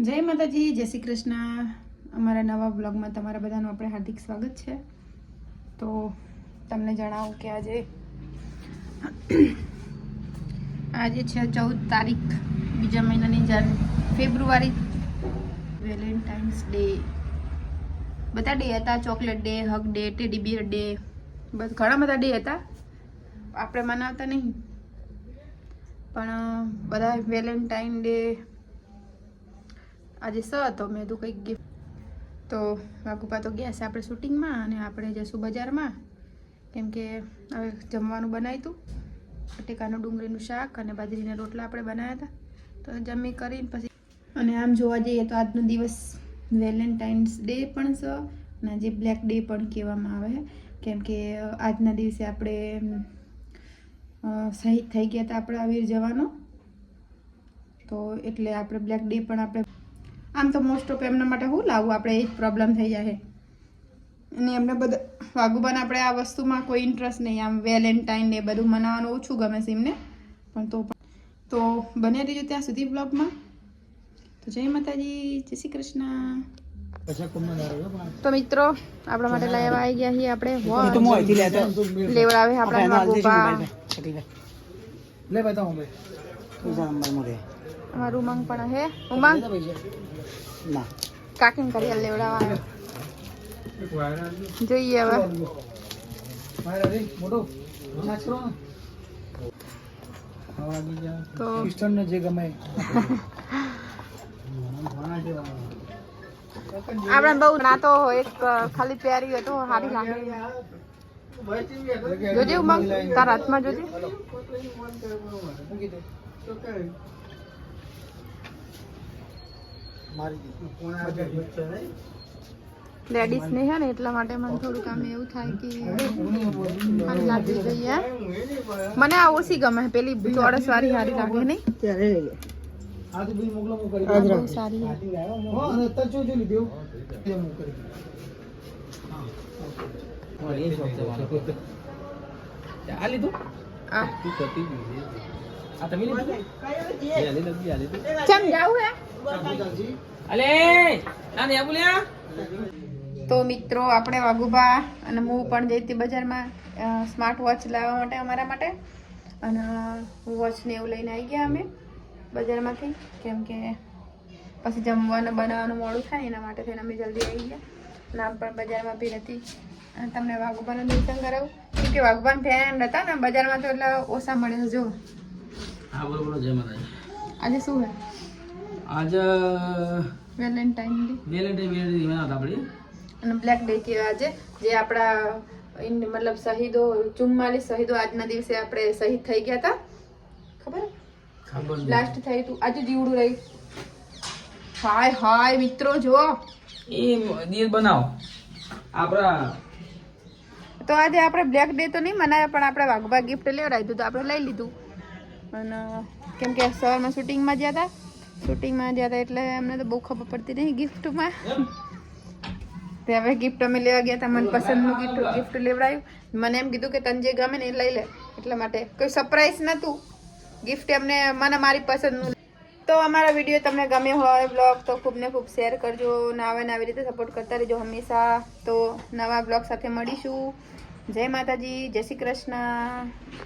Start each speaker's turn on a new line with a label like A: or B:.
A: જય માતાજી, જય શ્રી કૃષ્ણ. અમારા નવા બ્લોગમાં તમારા બધાનું આપણે હાર્દિક સ્વાગત છે. તો તમને જણાવું કે આજે આજે છે ચૌદ તારીખ, બીજા મહિનાની જાન ફેબ્રુઆરી, વેલેન્ટાઇન્સ ડે. બધા ડે હતા, chocolate day, hug day, teddy bear day. બસ ઘણા બધા ડે હતા. આપણે મનાવતા નહીં. પણ બધા વેલેન્ટાઇન ડે આજે સ હતો મેં તું કંઈક ગિફ્ટ. તો વાઘુપા તો ગયા છે આપણે શૂટિંગમાં અને આપણે જઈશું બજારમાં. કેમ કે હવે જમવાનું બનાવ્યું હતું. બટેકાનું ડુંગળીનું શાક અને બાજરીના રોટલા આપણે બનાવ્યા હતા. તો જમી કરીને પછી અને આમ જોવા જઈએ તો આજનો દિવસ વેલેન્ટાઇન્સ ડે પણ છે. અને આજે બ્લેક ડે પણ કહેવામાં આવે છે. કેમ આજના દિવસે આપણે શહીદ થઈ ગયા હતા આપણા વીર જવાનો. તો એટલે આપણે બ્લેક ડે પણ આપણે આમ તો મોસ્ટ ઓફ એમના માટે શું લાવવું આપણે એ જ પ્રોબ્લેમ થઈ જાય અને એમને બધા વાગુબાન આપણે આ વસ્તુમાં કોઈ ઇન્ટરેસ્ટ નહીં. આમ વેલેન્ટાઇન ને બધું મનાવવાનું ઓછું ગમે છે એમને. પણ તો પણ. તો બને રહીજો ત્યાં સુધી બ્લોગમાં તો જય માતાજી જય શ્રી કૃષ્ણ. તો મિત્રો આપણા માટે લઈ આવી ગયા છીએ આપણે. લેવડાવે આપણા વાઘુબા.
B: લે બતાવો ભાઈ
A: અમારું ઉમંગ પણ હે. ઉમંગ?
B: ના.
A: કાકીને કરી લેવડાવવા જોઈએ હવે. તો
B: જે ગમે.
A: આપણે બહુ ના તો એક ખાલી પહેરી હતો સારી લાગે. જોજે ઉમંગ તારા હાથમાં જોજે. લેડીઝ ને છે ને એટલા માટે મને થોડુંક આમ એવું થાય કે સારી લાગવી જોઈએ મને આ ઓછી ગમે પેલી ચોરસ વાળી સારી લાગે નહીં?
B: આ તો બી મોકલો હું કરી
A: આ બહુ સારી છે.
B: હો અને અત્યારે જો જો લીધું? તે હું. કરી આ લીધું
A: આ
B: આ તમે લીધું?
A: ચમ જાવું હે?
B: અલે આ ને બોલ્યા
A: તો મિત્રો આપણે વાઘુબા અને હું પણ જઈ હતી બજારમાં સ્માર્ટ વોચ લાવવા માટે અમારા માટે. અને વોચ ને એવું લઈને આવી ગયા અમે બજારમાંથી. કેમ કે પછી જમવાનું બનાવવાનું મોડું થાય એના માટે થઈને અમે જલ્દી આવી ગયા. નામ પણ બજારમાં બી નથી. અને તમને વાઘુબાનું દર્શન કરાવું. કેમ કે વાઘુબાન ફેન હતા ને બજારમાં તો એટલે ઓછા મળે જો.
B: હા બોલો બોલો જય માતાજી.
A: આજે શું હે?
B: આજ
A: વેલેન્ટાઇન ડે.
B: વેલેન્ટાઇન વેલેન્ટાઇન મનાવતા આપણે
A: અને બ્લેક ડે કહેવાય આજે જે આપણા મતલબ શહીદો ચુમ્માલીસ શહીદો આજના દિવસે આપણે શહીદ થઈ ગયા હતા. ખબર?
B: લાસ્ટ
A: બ્લાસ્ટ થયું આજે જીવડું રહ્યું હાય હાય મિત્રો જો.
B: એ દીર બનાવો. આપણા
A: તો આજે આપણે બ્લેક ડે તો નહીં મનાવ્યા પણ આપણે વાઘબા ગિફ્ટ લેવડાવ્યું હતું તો આપણે લઈ લીધું. અને કેમ કે સવારમાં શૂટિંગમાં ગયા હતા, શૂટિંગમાં ગયા હતા એટલે અમને તો બહુ ખબર પડતી નહીં ગિફ્ટમાં. તે હવે ગિફ્ટ અમે લેવા ગયા હતા મને પસંદનું ગિફ્ટ ગિફ્ટ લેવડાવ્યું મને એમ કીધું કે તને જે ગમે ને એ લઈ લે, એટલા માટે. કોઈ સરપ્રાઈઝ નહોતું ગિફ્ટ એમને, મને મારી પસંદનું. તો અમારા વીડિયો તમને ગમે હોય બ્લોગ તો ખૂબ ને ખૂબ શેર કરજો. ને આવે ને આવી રીતે સપોર્ટ કરતા રહેજો હંમેશા. તો નવા બ્લોગ સાથે મળીશું. જય માતાજી, જય શ્રી કૃષ્ણ.